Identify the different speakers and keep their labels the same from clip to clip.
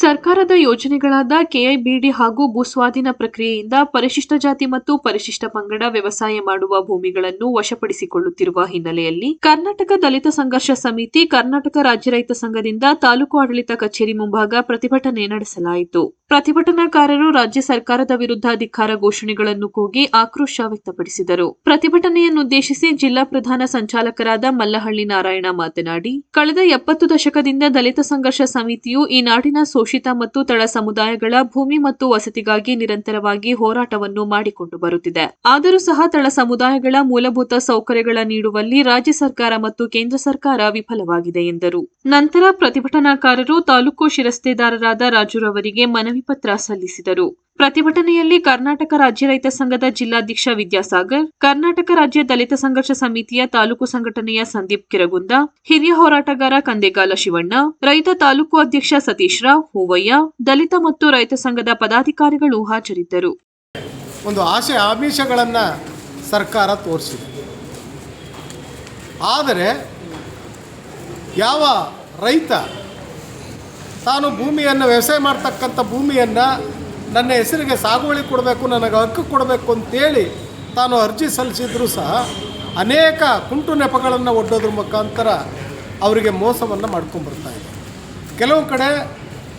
Speaker 1: ಸರ್ಕಾರದ ಯೋಜನೆಗಳಾದ ಕೆಐಬಿಡಿ ಹಾಗೂ ಭೂಸ್ವಾಧೀನ ಪ್ರಕ್ರಿಯೆಯಿಂದ ಪರಿಶಿಷ್ಟ ಜಾತಿ ಮತ್ತು ಪರಿಶಿಷ್ಟ ಪಂಗಡ ವ್ಯವಸಾಯ ಮಾಡುವ ಭೂಮಿಗಳನ್ನು ವಶಪಡಿಸಿಕೊಳ್ಳುತ್ತಿರುವ ಹಿನ್ನೆಲೆಯಲ್ಲಿ ಕರ್ನಾಟಕ ದಲಿತ ಸಂಘರ್ಷ ಸಮಿತಿ ಕರ್ನಾಟಕ ರಾಜ್ಯ ರೈತ ಸಂಘದಿಂದ ತಾಲೂಕು ಆಡಳಿತ ಕಚೇರಿ ಮುಂಭಾಗ ಪ್ರತಿಭಟನೆ ನಡೆಸಲಾಯಿತು. ಪ್ರತಿಭಟನಾಕಾರರು ರಾಜ್ಯ ಸರ್ಕಾರದ ವಿರುದ್ಧ ಅಧಿಕಾರ ಘೋಷಣೆಗಳನ್ನು ಕೂಗಿ ಆಕ್ರೋಶ ವ್ಯಕ್ತಪಡಿಸಿದರು. ಪ್ರತಿಭಟನೆಯನ್ನುದ್ದೇಶಿಸಿ ಜಿಲ್ಲಾ ಪ್ರಧಾನ ಸಂಚಾಲಕರಾದ ಮಲ್ಲಹಳ್ಳಿ ನಾರಾಯಣ ಮಾತನಾಡಿ, ಕಳೆದ ಎಪ್ಪತ್ತು ದಶಕದಿಂದ ದಲಿತ ಸಂಘರ್ಷ ಸಮಿತಿಯು ಈ ನಾಡಿನ ಶೋಷಿತ ಮತ್ತು ತಳ ಸಮುದಾಯಗಳ ಭೂಮಿ ಮತ್ತು ವಸತಿಗಾಗಿ ನಿರಂತರವಾಗಿ ಹೋರಾಟವನ್ನು ಮಾಡಿಕೊಂಡು ಬರುತ್ತಿದೆ. ಆದರೂ ಸಹ ತಳ ಸಮುದಾಯಗಳ ಮೂಲಭೂತ ಸೌಕರ್ಯಗಳ ನೀಡುವಲ್ಲಿ ರಾಜ್ಯ ಸರ್ಕಾರ ಮತ್ತು ಕೇಂದ್ರ ಸರ್ಕಾರ ವಿಫಲವಾಗಿದೆ ಎಂದರು. ನಂತರ ಪ್ರತಿಭಟನಾಕಾರರು ತಾಲೂಕು ಶಿರಸ್ತೆದಾರರಾದ ರಾಜುರವರಿಗೆ ಮನವಿ ಪತ್ರ ಸಲ್ಲಿಸಿದರು. ಪ್ರತಿಭಟನೆಯಲ್ಲಿ ಕರ್ನಾಟಕ ರಾಜ್ಯ ರೈತ ಸಂಘದ ಜಿಲ್ಲಾಧ್ಯಕ್ಷ ವಿದ್ಯಾಸಾಗರ್, ಕರ್ನಾಟಕ ರಾಜ್ಯ ದಲಿತ ಸಂಘರ್ಷ ಸಮಿತಿಯ ತಾಲೂಕು ಸಂಘಟನೆಯ ಸಂದೀಪ್ ಕಿರಗುಂದ, ಹಿರಿಯ ಹೋರಾಟಗಾರ ಕಂದೇಗಾಲ ಶಿವಣ್ಣ, ರೈತ ತಾಲೂಕು ಅಧ್ಯಕ್ಷ ಸತೀಶ್ ರಾವ್, ಹೂವಯ್ಯ, ದಲಿತ ಮತ್ತು ರೈತ ಸಂಘದ ಪದಾಧಿಕಾರಿಗಳು ಹಾಜರಿದ್ದರು.
Speaker 2: ಒಂದು ಆಶೆ ಆಮಿಷಗಳನ್ನು ಸರ್ಕಾರ ತೋರಿಸಿದೆ. ಆದರೆ ಯಾವ ರೈತ ತಾನು ಭೂಮಿಯನ್ನು ವ್ಯವಸಾಯ ಮಾಡ್ತಕ್ಕಂಥ ಭೂಮಿಯನ್ನು ನನ್ನ ಹೆಸರಿಗೆ ಸಾಗುವಳಿ ಕೊಡಬೇಕು, ನನಗೆ ಹಕ್ಕು ಕೊಡಬೇಕು ಅಂತೇಳಿ ತಾನು ಅರ್ಜಿ ಸಲ್ಲಿಸಿದರೂ ಸಹ ಅನೇಕ ಕುಂಟು ನೆಪಗಳನ್ನು ಒಡ್ಡೋದ್ರ ಮುಖಾಂತರ ಅವರಿಗೆ ಮೋಸವನ್ನು ಮಾಡ್ಕೊಂಡ್ಬರ್ತಾ ಇದೆ. ಕೆಲವು ಕಡೆ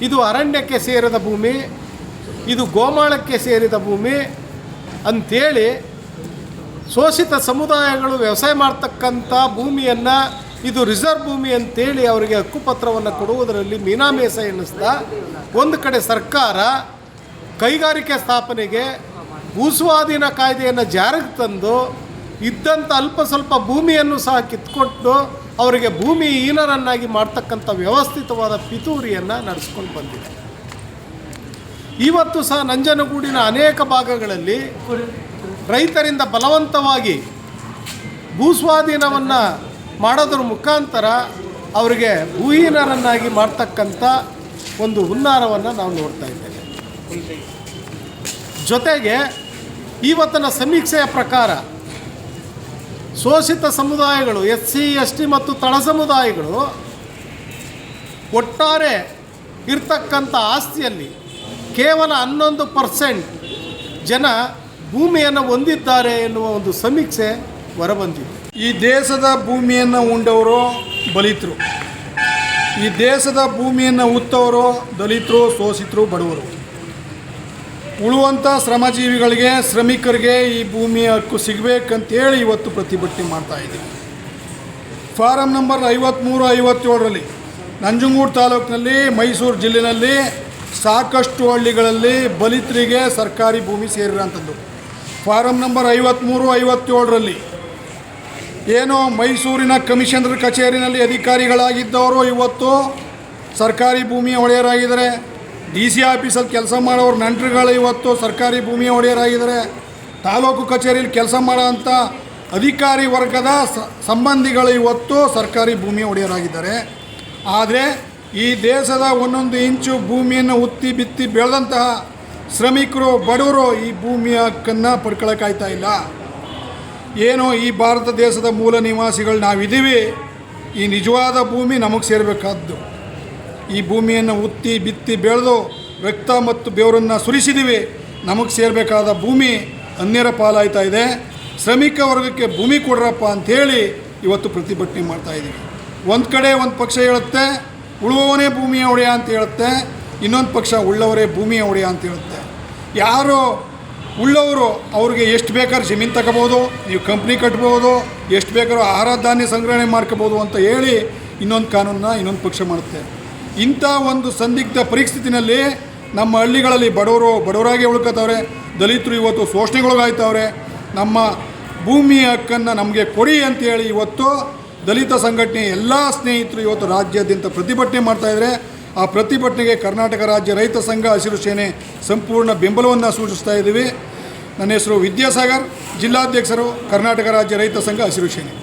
Speaker 2: ಇದು ಅರಣ್ಯಕ್ಕೆ ಸೇರಿದ ಭೂಮಿ, ಇದು ಗೋಮಾಳಕ್ಕೆ ಸೇರಿದ ಭೂಮಿ ಅಂಥೇಳಿ ಶೋಷಿತ ಸಮುದಾಯಗಳು ವ್ಯವಸಾಯ ಮಾಡ್ತಕ್ಕಂಥ ಭೂಮಿಯನ್ನು ಇದು ರಿಸರ್ವ್ ಭೂಮಿ ಅಂತೇಳಿ ಅವರಿಗೆ ಹಕ್ಕುಪತ್ರವನ್ನು ಕೊಡುವುದರಲ್ಲಿ ಮೀನಾಮೇಸ ಎನ್ನಿಸ್ತಾ ಒಂದು ಕಡೆ ಸರ್ಕಾರ ಕೈಗಾರಿಕೆ ಸ್ಥಾಪನೆಗೆ ಭೂಸ್ವಾಧೀನ ಕಾಯ್ದೆಯನ್ನು ಜಾರಿಗೆ ತಂದು ಇದ್ದಂಥ ಅಲ್ಪ ಸ್ವಲ್ಪ ಭೂಮಿಯನ್ನು ಸಹ ಕಿತ್ಕೊಟ್ಟು ಅವರಿಗೆ ಭೂಮಿ ಹೀನರನ್ನಾಗಿ ಮಾಡ್ತಕ್ಕಂಥ ವ್ಯವಸ್ಥಿತವಾದ ಪಿತೂರಿಯನ್ನು ನಡೆಸ್ಕೊಂಡು ಬಂದಿದೆ. ಇವತ್ತು ಸಹ ನಂಜನಗೂಡಿನ ಅನೇಕ ಭಾಗಗಳಲ್ಲಿ ರೈತರಿಂದ ಬಲವಂತವಾಗಿ ಭೂಸ್ವಾಧೀನವನ್ನು ಮಾಡೋದ್ರ ಮುಖಾಂತರ ಅವರಿಗೆ ಭೂಹೀನರನ್ನಾಗಿ ಮಾಡ್ತಕ್ಕಂಥ ಒಂದು ಹುನ್ನಾರವನ್ನು ನಾವು ನೋಡ್ತಾ ಇದ್ದೇವೆ. ಜೊತೆಗೆ ಇವತ್ತಿನ ಸಮೀಕ್ಷೆಯ ಪ್ರಕಾರ ಶೋಷಿತ ಸಮುದಾಯಗಳು ಎಸ್ ಸಿ ಎಸ್ ಟಿ ಮತ್ತು ತಳ ಸಮುದಾಯಗಳು ಒಟ್ಟಾರೆ ಇರ್ತಕ್ಕಂಥ ಆಸ್ತಿಯಲ್ಲಿ ಕೇವಲ ಹನ್ನೊಂದು ಪರ್ಸೆಂಟ್ ಜನ ಭೂಮಿಯನ್ನು ಹೊಂದಿದ್ದಾರೆ ಎನ್ನುವ ಒಂದು ಸಮೀಕ್ಷೆ ಹೊರಬಂದಿದೆ
Speaker 3: ಈ ದೇಶದ ಭೂಮಿಯನ್ನು ಉಂಡವರು ಬಲಿತರು ಈ ದೇಶದ ಭೂಮಿಯನ್ನು ಉತ್ತವರು ದಲಿತರು, ಶೋಷಿತರು, ಬಡವರು. ಉಳುವಂಥ ಶ್ರಮಜೀವಿಗಳಿಗೆ, ಶ್ರಮಿಕರಿಗೆ ಈ ಭೂಮಿಯ ಹಕ್ಕು ಸಿಗಬೇಕಂತೇಳಿ ಇವತ್ತು ಪ್ರತಿಭಟನೆ ಮಾಡ್ತಾ ಇದ್ದೀವಿ. ಫಾರಂ ನಂಬರ್ ಐವತ್ತ್ಮೂರು ಐವತ್ತೇಳರಲ್ಲಿ ನಂಜುಂಗೂರು ತಾಲೂಕಿನಲ್ಲಿ, ಮೈಸೂರು ಜಿಲ್ಲೆಯಲ್ಲಿ ಸಾಕಷ್ಟು ಹಳ್ಳಿಗಳಲ್ಲಿ ಬಲಿತರಿಗೆ ಸರ್ಕಾರಿ ಭೂಮಿ ಸೇರಿರೋಂಥದ್ದು ಫಾರಂ ನಂಬರ್ ಐವತ್ತ್ಮೂರು ಐವತ್ತೇಳರಲ್ಲಿ ಏನೋ ಮೈಸೂರಿನ ಕಮಿಷನರ್ ಕಚೇರಿನಲ್ಲಿ ಅಧಿಕಾರಿಗಳಾಗಿದ್ದವರು ಇವತ್ತು ಸರ್ಕಾರಿ ಭೂಮಿಯ ಒಡೆಯರಾಗಿದ್ದಾರೆ. ಡಿ ಸಿ ಆಫೀಸಲ್ಲಿ ಕೆಲಸ ಮಾಡೋರು ನಂಟರುಗಳು ಇವತ್ತು ಸರ್ಕಾರಿ ಭೂಮಿಯ ಒಡೆಯರಾಗಿದ್ದಾರೆ. ತಾಲೂಕು ಕಚೇರಿಯಲ್ಲಿ ಕೆಲಸ ಮಾಡೋಂಥ ಅಧಿಕಾರಿ ವರ್ಗದ ಸಂಬಂಧಿಗಳು ಇವತ್ತು ಸರ್ಕಾರಿ ಭೂಮಿಯ ಒಡೆಯರಾಗಿದ್ದಾರೆ. ಆದರೆ ಈ ದೇಶದ ಒಂದೊಂದು ಇಂಚು ಭೂಮಿಯನ್ನು ಉತ್ತಿ ಬಿತ್ತಿ ಬೆಳೆದಂತಹ ಶ್ರಮಿಕರು ಬಡವರು ಈ ಭೂಮಿಯ ಹಕ್ಕನ್ನು ಪಡ್ಕೊಳ್ಳೋಕ್ಕಾಯ್ತಾ ಇಲ್ಲ. ಏನೋ ಈ ಭಾರತ ದೇಶದ ಮೂಲ ನಿವಾಸಿಗಳು ನಾವಿದ್ದೀವಿ. ಈ ನಿಜವಾದ ಭೂಮಿ ನಮಗೆ ಸೇರಬೇಕಾದ್ದು. ಈ ಭೂಮಿಯನ್ನು ಉತ್ತಿ ಬಿತ್ತಿ ಬೆಳೆದು ರಕ್ತ ಮತ್ತು ಬೆವರನ್ನು ಸುರಿಸಿದ್ದೀವಿ ನಮಗೆ ಸೇರಬೇಕಾದ ಭೂಮಿ ಅನ್ಯರ ಪಾಲಾಯ್ತಾ ಇದೆ. ಶ್ರಮಿಕ ವರ್ಗಕ್ಕೆ ಭೂಮಿ ಕೊಡ್ರಪ್ಪ ಅಂಥೇಳಿ ಇವತ್ತು ಪ್ರತಿಭಟನೆ ಮಾಡ್ತಾ ಇದ್ದೀವಿ ಒಂದು ಕಡೆ ಒಂದು ಪಕ್ಷ ಹೇಳುತ್ತೆ, ಉಳುವವನೇ ಭೂಮಿಯ ಒಡೆಯ ಅಂತ ಹೇಳುತ್ತೆ, ಇನ್ನೊಂದು ಪಕ್ಷ ಉಳ್ಳವರೇ ಭೂಮಿಯ ಒಡೆಯ ಅಂತ ಹೇಳುತ್ತೆ. ಯಾರು ಉಳ್ಳವರು ಅವ್ರಿಗೆ ಎಷ್ಟು ಬೇಕಾದ್ರೂ ಜಮೀನು ತಗೋಬೋದು, ನೀವು ಕಂಪ್ನಿ ಕಟ್ಬೋದು, ಎಷ್ಟು ಬೇಕಾದ್ರೂ ಆಹಾರ ಧಾನ್ಯ ಸಂಗ್ರಹಣೆ ಮಾಡ್ಕೋಬೋದು ಅಂತ ಹೇಳಿ ಇನ್ನೊಂದು ಕಾನೂನನ್ನ ಇನ್ನೊಂದು ಪಕ್ಷ ಮಾಡುತ್ತೆ. ಇಂಥ ಒಂದು ಸಂದಿಗ್ಧ ಪರಿಸ್ಥಿತಿನಲ್ಲಿ ನಮ್ಮ ಹಳ್ಳಿಗಳಲ್ಲಿ ಬಡವರು ಬಡವರಾಗಿ ಉಳ್ಕೋತವ್ರೆ ದಲಿತರು ಇವತ್ತು ಶೋಷಣೆಗೊಳಗಾಯ್ತವ್ರೆ ನಮ್ಮ ಭೂಮಿ ಹಕ್ಕನ್ನು ನಮಗೆ ಕೊಡಿ ಅಂತೇಳಿ ಇವತ್ತು ದಲಿತ ಸಂಘಟನೆ ಎಲ್ಲ ಸ್ನೇಹಿತರು ಇವತ್ತು ರಾಜ್ಯಾದ್ಯಂತ ಪ್ರತಿಭಟನೆ ಮಾಡ್ತಾಯಿದ್ರೆ ಆ ಪ್ರತಿಭಟನೆಗೆ ಕರ್ನಾಟಕ ರಾಜ್ಯ ರೈತ ಸಂಘ ಹಸಿರು ಸೇನೆ ಸಂಪೂರ್ಣ ಬೆಂಬಲವನ್ನು ಸೂಚಿಸ್ತಾ ಇದ್ದೀವಿ. ನನ್ನ ಹೆಸರು ವಿದ್ಯಾಸಾಗರ್ ಜಿಲ್ಲಾಧ್ಯಕ್ಷರು ಕರ್ನಾಟಕ ರಾಜ್ಯ ರೈತ ಸಂಘ ಹಸಿರು ಸೇನೆ